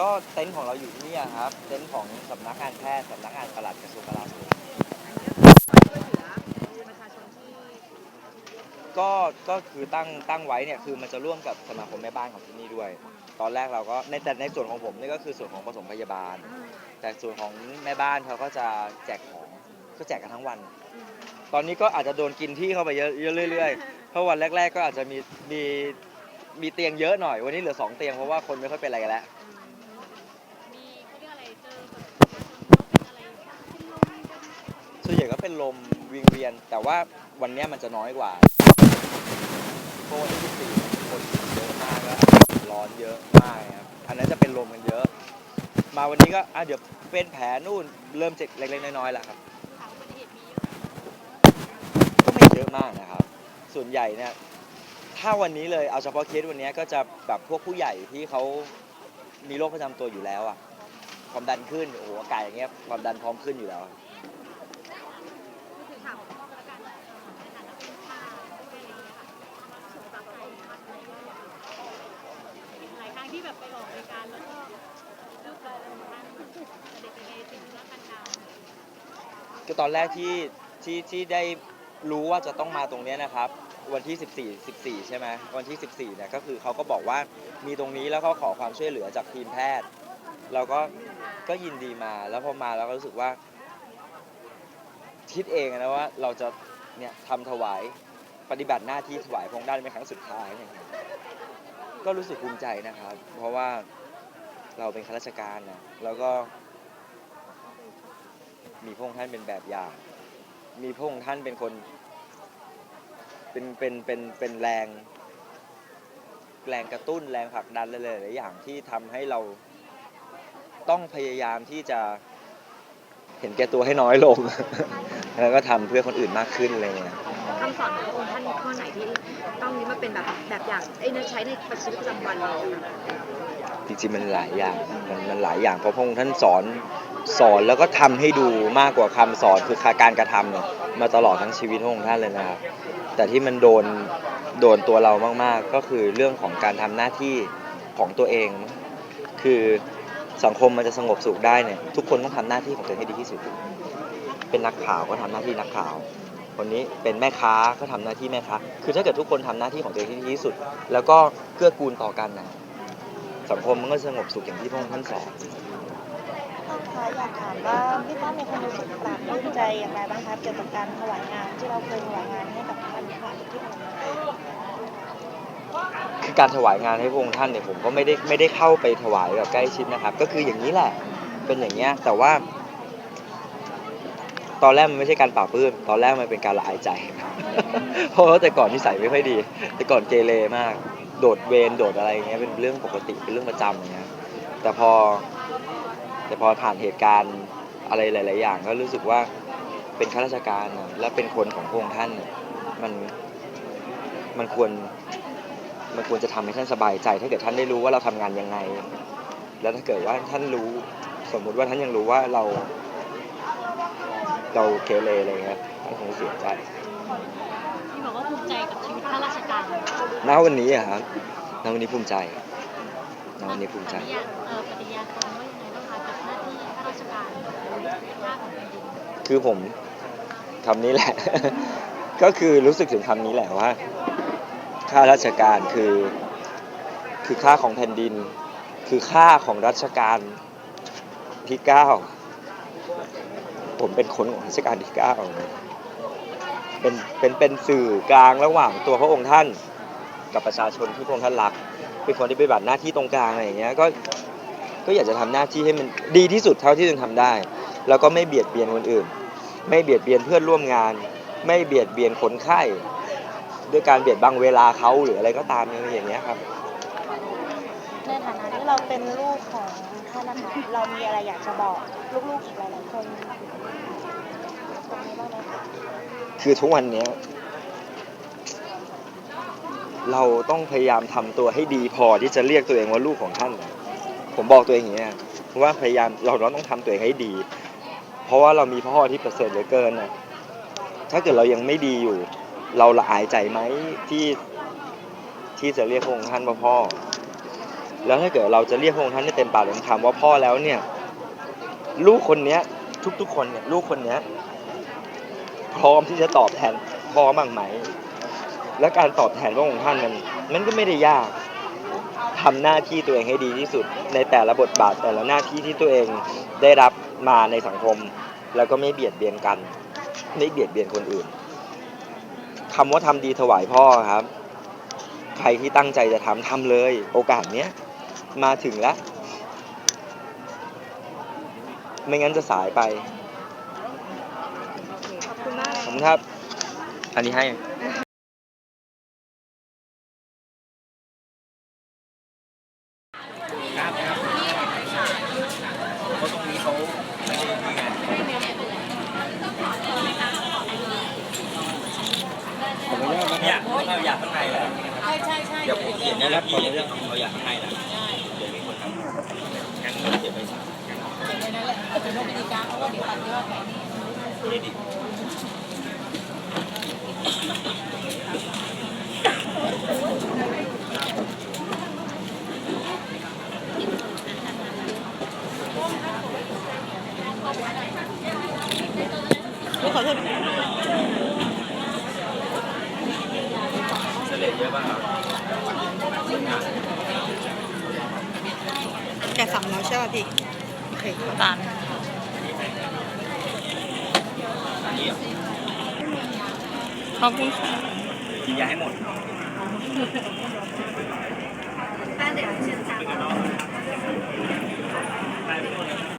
ก็เต็นท์ของเราอยู่ที่นี่ครับ เต็นท์ของสำนักงานแพทย์สำนักงานปลัดกระทรวงกลาโหมช่วยเหลือประชาชนที่ก็ก็คือตั้งตั้งไว้เนี่ยคือมันจะร่วมกับสมาคมแม่บ้านของที่นี่ด้วย ตอนแรกเราก็ในแต่ในส่วนของผมนี่ก็คือส่วนของผสมพยาบาล แต่ส่วนของแม่บ้านเขาก็จะแจกของก็แจกกันทั้งวัน ตอนนี้ก็อาจจะโดนกินที่เข้าไปเยอะเยอะเรื่อยๆเพราะวันแรก ๆ ก็อาจจะมีมีมีเตียงเยอะหน่อยวันนี้เหลือสองเตียงเพราะว่าคนไม่ค่อยเป็นอะไรกันแล้ว มีเขาเรียกอะไรเจอแบบเป็นอะไรเป็นลมเป็น ส่ วนใหญ่ก็เป็นลมวิงเวียน แต่ว่าวันเนี้ยมันจะน้อยกว่าเพราะวันที่14คนเยอะมากแล้วร้อนเยอะมากครับอันนั้นจะเป็นลมกันเยอะ มาวันนี้ก็อะเดี๋ยวเป็นแผลนู่นเริ่มเจากเล็กๆน้อยๆแล้วครับ ก็ไม่เยอะมากนะครับ ส่วนใหญ่เนี่ยถ้าวันนี้เลยเอาเฉพาะเคสวันนี้ก็จะแบบพวกผู้ใหญ่ที่เขามีโรคประจำตัวอยู่แล้วอะความดันขึ้นโอ้โหอากาศอย่างเงี้ยความดันพร้อมขึ้นอยู่แล้วถึงข่าวของพ่อแล้วกันในฐานะเป็นข้าด้วยอะไรอย่างเงี้ยค่ะสุขภาพตัวเองมากเลยหลายครั้งที่แบบไปออกรายการแล้วก็ลูกเราเป็นท่านเด็กในสิ่งที่รักกันดาว ก็ตอนแรกที่ที่ที่ได้รู้ว่าจะต้องมาตรงเนี้ยนะครับ วันที่ 14 14 ใช่ไหมวันที่ 14เนี่ยก็คือเขาก็บอกว่ามีตรงนี้แล้วก็ขอความช่วยเหลือจากทีมแพทย์ เราก็ก็ยินดีมา แล้วพอมาเราก็รู้สึกว่า คิดเองนะว่าเราจะเนี่ยทำถวายปฏิบัติหน้าที่ถวายพระองค์ท่านเป็นครั้งสุดท้ายเนี่ยก็รู้สึกภูมิใจนะครับ เพราะว่าเราเป็นข้าราชการนะแล้วก็ มีพระองค์ท่านเป็นแบบอย่าง มีพระองค์ท่านเป็นคน เป็นเป็นเป็นเป็นแรง แรงกระตุ้นแรงผลักดันหลายๆอย่างที่ทำให้เราต้องพยายามที่จะเห็นแก่ตัวให้น้อยลง แล้วก็ทำเพื่อคนอื่นมากขึ้นอะไรเงี้ยคำสอนของพระองค์ท่านมีข้อไหนที่ต้องนี้มาเป็นแบบแบบอย่างไอ้ยใช้ในชีวิตประจำวันเราอะค่ะจริงๆมันหลายอย่างมันมันหลายอย่างเพราะพระองค์ท่านสอน สอนแล้วก็ทำให้ดูมากกว่าคำสอนคือการกระทำเนี่ยมาตลอดทั้งชีวิตพระองท่านเลยนะครับ แต่ที่มันโดนโดนตัวเรามากๆ ก็คือเรื่องของการทำหน้าที่ของตัวเอง คือสังคมมันจะสงบสุขได้เนี่ยทุกคนต้องทำหน้าที่ของตัวเองให้ดีที่สุด เป็นนักข่าวก็ทำหน้าที่นักข่าว คนนี้เป็นแม่ค้าก็ทำหน้าที่แม่ค้า คือถ้าเกิดทุกคนทำหน้าที่ของตัวเองให้ดีที่สุด แล้วก็เกื้อกูลต่อกันนะสังคมมันก็สงบสุขอย่างที่พระองค์ท่านสอน ท่านคะอยากถามว่าพี่ต้อมมีความรู้สึกปลาบปลื้มใจอย่างไรบ้างคะเกี่ยวกับการถวายงานที่เราเคยถวายงานให้กับท่านค่ะที่ผ่านมาคือการถวายงานให้พระองค์ท่านเนี่ยผมก็ไม่ได้ไม่ได้เข้าไปถวายแบบใกล้ชิดนะครับ ก็คืออย่างนี้แหละเป็นอย่างเงี้ยแต่ว่า ตอนแรกมันไม่ใช่การปราบปลื้มตอนแรกมันเป็นการละอายใจ เพราะว่าแต่ก่อนนิสัยไม่ค่อยดี แต่ก่อนเกเรมาก โดดเวรโดดอะไรเงี้ยเป็นเรื่องปกติเป็นเรื่องประจำอย่างเงี้ยแต่พอ แต่พอผ่านเหตุการณ์อะไรหลาย ๆ อย่าง ก็รู้สึกว่าเป็นข้าราชการนะและเป็นคนของพระองค์ท่านเนี่ยมันมันควรมันควรจะทำให้ท่านสบายใจ ถ้าเกิดท่านได้รู้ว่าเราทำงานยังไง แล้วถ้าเกิดว่าท่านรู้สมมุติว่าท่านยังรู้ว่าเรา เราเกเรอะไรเงี้ยท่านคงเสียใจที่บอกว่าภูมิใจกับชีวิตข้าราชการณวันนี้อะครับณวันนี้ภูมิใจณวันนี้ภูมิใจ คือผมคำนี้แหละ ก็คือรู้สึกถึงคำนี้แหละว่าข้าราชการคือคือค่าของแผ่นดิน คือค่าของรัชกาลที่เก้าผมเป็นคนของรัชกาลที่เก้าเป็นเป็นเป็นสื่อกลางระหว่างตัวพระองค์ท่านกับประชาชนที่พระองค์ท่านรัก เป็นคนที่ปฏิบัติหน้าที่ตรงกลางอะไรอย่างเงี้ยก็ก็อยากจะทำหน้าที่ให้มันดีที่สุดเท่าที่จะทำได้ แล้วก็ไม่เบียดเบียนคนอื่น ไม่เบียดเบียนเพื่อนร่วมงาน ไม่เบียดเบียนคนไข้ ด้วยการเบียดบังเวลาเขาหรืออะไรก็ตามอย่างเงี้ยครับ ในฐานะที่เราเป็นลูกของท่านนะคะเรามีอะไรอยากจะบอกลูกๆอีกหลายๆคนตรงนี้บ้างไหมคะคือทุกวันเนี้ยเราต้องพยายามทำตัวให้ดีพอที่จะเรียกตัวเองว่าลูกของท่าน ผมบอกตัวเองอย่างเงี้ยเพราะว่าพยายามเราเราต้องทำตัวเองให้ดี เพราะว่าเรามีพ่อที่ประเสริฐเหลือเกินนะถ้าเกิดเรายังไม่ดีอยู่ เราละอายใจไหมที่ที่จะเรียกพระองค์ท่านว่าพ่อ แล้วถ้าเกิดเราจะเรียกพระองค์ท่านได้เต็มปากเต็มคำว่าพ่อแล้วเนี่ย ลูกคนเนี้ย ทุกๆคนเนี่ยลูกคนเนี้ย พร้อมที่จะตอบแทนพ่อบ้างไหม และการตอบแทนพระองค์ท่านมันมันก็ไม่ได้ยากทำหน้าที่ตัวเองให้ดีที่สุด ในแต่ละบทบาทแต่ละหน้าที่ที่ตัวเองได้รับ มาในสังคม แล้วก็ไม่เบียดเบียนกันไม่เบียดเบียนคนอื่นคำว่าทำดีถวายพ่อครับ ใครที่ตั้งใจจะทำทำเลย โอกาสเนี้ยมาถึงแล้ว ไม่งั้นจะสายไปขอบคุณมากขอบคุณครับ อันนี้ให้เนี่ยเราอยากข้างในแหละใช่ใช่ใช่เดี๋ยวผมเขียนได้แล้วพี่เรื่องเราอยากข้างในแหละเดี๋ยวมีคนทำงั้นเราเขียนไปสักนี่ดิขอโทษเสลดเยอะป่ะครับ แกสั่งแล้วใช่ป่ะพี่ โอเคตามขอบคุณค่ะกินยาให้หมดแป้นเดี๋ยวเชิญจ้า